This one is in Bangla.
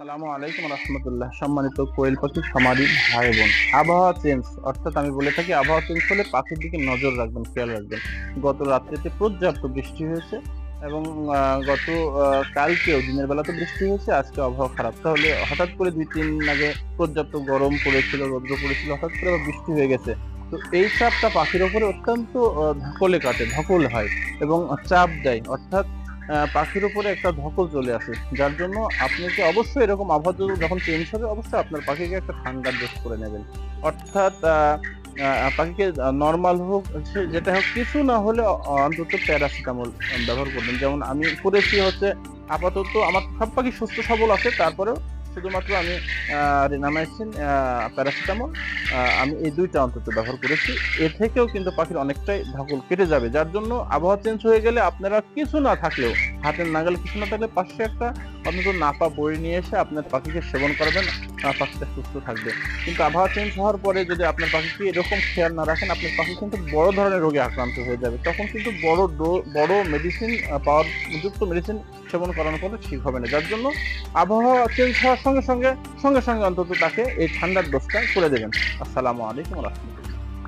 আসসালামু আলাইকুম রহমতুল্লাহ। সম্মানিত কোয়েল পাখির সমাধি ভাই বোন আবহাওয়া চেঞ্জ অর্থাৎ আমি বলে থাকি আবহাওয়া চেঞ্জ হলে পাখির দিকে নজর রাখবেন, খেয়াল রাখবেন। গত রাত্রিতে পর্যাপ্ত বৃষ্টি হয়েছে এবং গত কালকেও দিনের বেলা তো বৃষ্টি হয়েছে, আজকে আবহাওয়া খারাপ। তাহলে হঠাৎ করে দুই তিন আগে পর্যাপ্ত গরম পড়েছিল, রৌদ্র পড়েছিল, হঠাৎ করে বৃষ্টি হয়ে গেছে। তো এই চাপটা পাখির ওপরে অত্যন্ত ধকলে কাটে, ধকল হয় এবং চাপ দেয়। অর্থাৎ পাখির উপরে একটা ধকল চলে আসে, যার জন্য আপনাকে অবশ্যই এরকম আবহাওয়া যখন চেঞ্জ হবে, অবশ্যই আপনার পাখিকে একটা ঠান্ডা ড্রেস করে নেবেন। অর্থাৎ পাখিকে নর্মাল হোক যেটা হোক, কিছু না হলে অন্তত প্যারাসিটামল ব্যবহার করবেন। যেমন আমি করেছি হচ্ছে, আপাতত আমার সব পাখি সুস্থ সবল আছে, তারপরেও শুধুমাত্র আমি রিনামাইসিন প্যারাসিটামল আমি এই দুইটা অন্তত ব্যবহার করেছি। এ থেকেও কিন্তু পাখির অনেকটাই ঢাকুল কেটে যাবে, যার জন্য আবহাওয়া চেঞ্জ হয়ে গেলে আপনারা কিছু না থাকলেও, হাতের নাগালে কিছু না থাকলে পাশে একটা অন্তত নাপা বই নিয়ে এসে আপনার পাখিকে সেবন করবেন পাখিটা সুস্থ থাকবে। কিন্তু আবহাওয়া চেঞ্জ হওয়ার পরে যদি আপনার পাখিকে এরকম খেয়াল না রাখেন, আপনার পাখি কিন্তু বড় ধরনের রোগে আক্রান্ত হয়ে যাবে। তখন কিন্তু বড় বড় মেডিসিন পাওয়ার যুক্ত মেডিসিন সেবন করানোর কোনো ঠিক হবে না। যার জন্য আবহাওয়া চেঞ্জ হওয়ার সঙ্গে সঙ্গে সঙ্গে সঙ্গে অন্তত তাকে এই ঠান্ডার ডোজটা করে দেবেন। আসসালামু আলাইকুম রহমতুল্লাহ।